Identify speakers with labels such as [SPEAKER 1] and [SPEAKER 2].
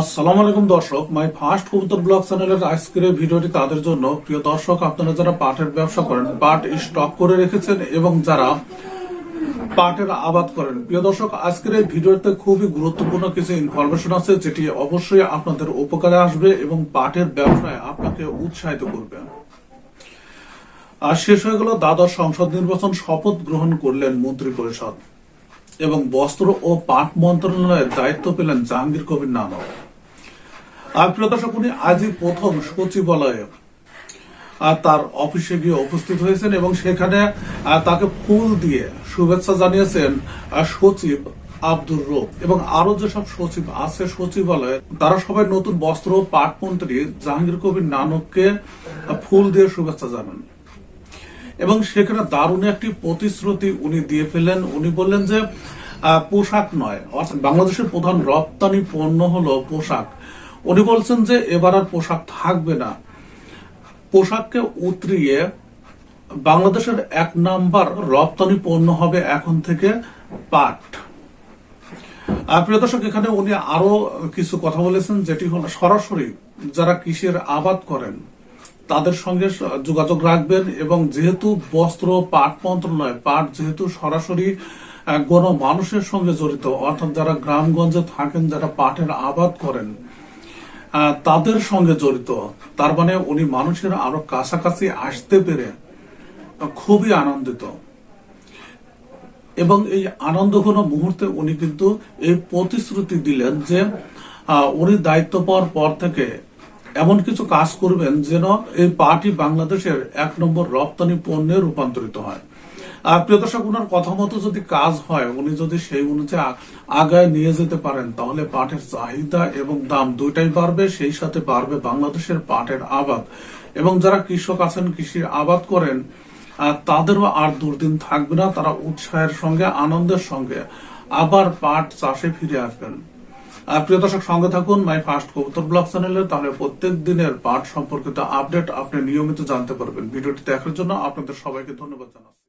[SPEAKER 1] আসসালামু আলাইকুম দর্শক, মাই ফার্স্ট কবুতর ব্লগ চ্যানেলের আজকের ভিডিওটি তাদের জন্য। প্রিয় দর্শক, আপনারা যারা পাটের ব্যবসা করেন, পাট স্টক করে রেখেছেন এবং যারা পাটের আবাদ করেন, প্রিয় দর্শক, আজকের এই ভিডিওতে খুবই গুরুত্বপূর্ণ কিছু ইনফরমেশন আছে যেটি অবশ্যই আপনাদের উপকারে আসবে এবং পাটের ব্যবসায় আপনাকে উৎসাহিত করবে। আর শেষ হয়ে গেল দ্বাদশ সংসদ নির্বাচন শপথ গ্রহণ করলেন মন্ত্রী পরিষদ এবং বস্ত্র ও পাট মন্ত্রণালয়ের দায়িত্ব পেলেন জাহাঙ্গীর কবির নানক। উনি আজই প্রথম সচিবালয়ে আর তার অফিসে গিয়ে উপস্থিত হয়েছেন এবং সেখানে তাকে ফুল দিয়ে শুভেচ্ছা জানিয়েছেন সচিব আব্দুর রব। এবং আরও যেসব সচিব আছে সচিবালয়ে, তারা সবাই নতুন বস্ত্র ও পাট মন্ত্রী জাহাঙ্গীর কবির নানককে ফুল দিয়ে শুভেচ্ছা জানান। এবং সেখানে দারুণ একটি প্রতিশ্রুতি উনি দিয়ে ফেলেন। উনি বললেন যে পোশাক নয়, অর্থাৎ বাংলাদেশের প্রধান রপ্তানি পণ্য হলো পোশাক। উনি বলছেন যে এবার আর পোশাক থাকবে না। পোশাককে উতরিয়ে বাংলাদেশের এক নাম্বার রপ্তানি পণ্য হবে এখন থেকে পাট। প্রিয় দর্শক, এখানে উনি আরও কিছু কথা বলেছেন, যেটি হলো সরাসরি যারা কৃষির আবাদ করেন, তাদের সঙ্গে যোগাযোগ রাখবেন এবং যেহেতু বস্ত্র, পাট মন্ত্রণালয়, পাট যেহেতু সরাসরি গণ মানুষের সঙ্গে জড়িত, অর্থাৎ যারা গ্রামগঞ্জে থাকেন, যারা পাটের আবাদ করেন তাদের সঙ্গে জড়িত। তার মানে উনি মানুষের আরও কাছাকাছি আসতে পেরে খুবই আনন্দিত। এবং এই আনন্দঘন মুহূর্তে উনি কিন্তু এই প্রতিশ্রুতি দিলেন যে উনি দায়িত্ব পাওয়ার পর থেকে এমন কিছু কাজ করবেন যেন এই পার্টি বাংলাদেশের এক নম্বর রপ্তানি পণ্যে রূপান্তরিত হয়। আর প্রিয় দর্শক, উনার কথা মতো যদি কাজ হয়, উনি যদি সেই অনুযায়ী আগায় নিয়ে যেতে পারেন, তাহলে পাটের চাহিদা এবং দাম দুইটাই বাড়বে, সেই সাথে বাড়বে বাংলাদেশের পাটের আবাদ। এবং যারা কৃষক আছেন, কৃষির আবাদ করেন তাদেরও আর দুর্দিন থাকবে না, তারা উৎসাহের সঙ্গে, আনন্দের সঙ্গে আবার পাট চাষে ফিরে আসবেন। প্রিয় দর্শক, সঙ্গে থাকুন, মাই ফার্স্ট কবুতর ব্লগ চ্যানেলে, তাহলে প্রত্যেক দিনের পাট সম্পর্কিত আপডেট আপনি নিয়মিত জানতে পারবেন। ভিডিওটি দেখার জন্য আপনাদের সবাইকে ধন্যবাদ জানাচ্ছি।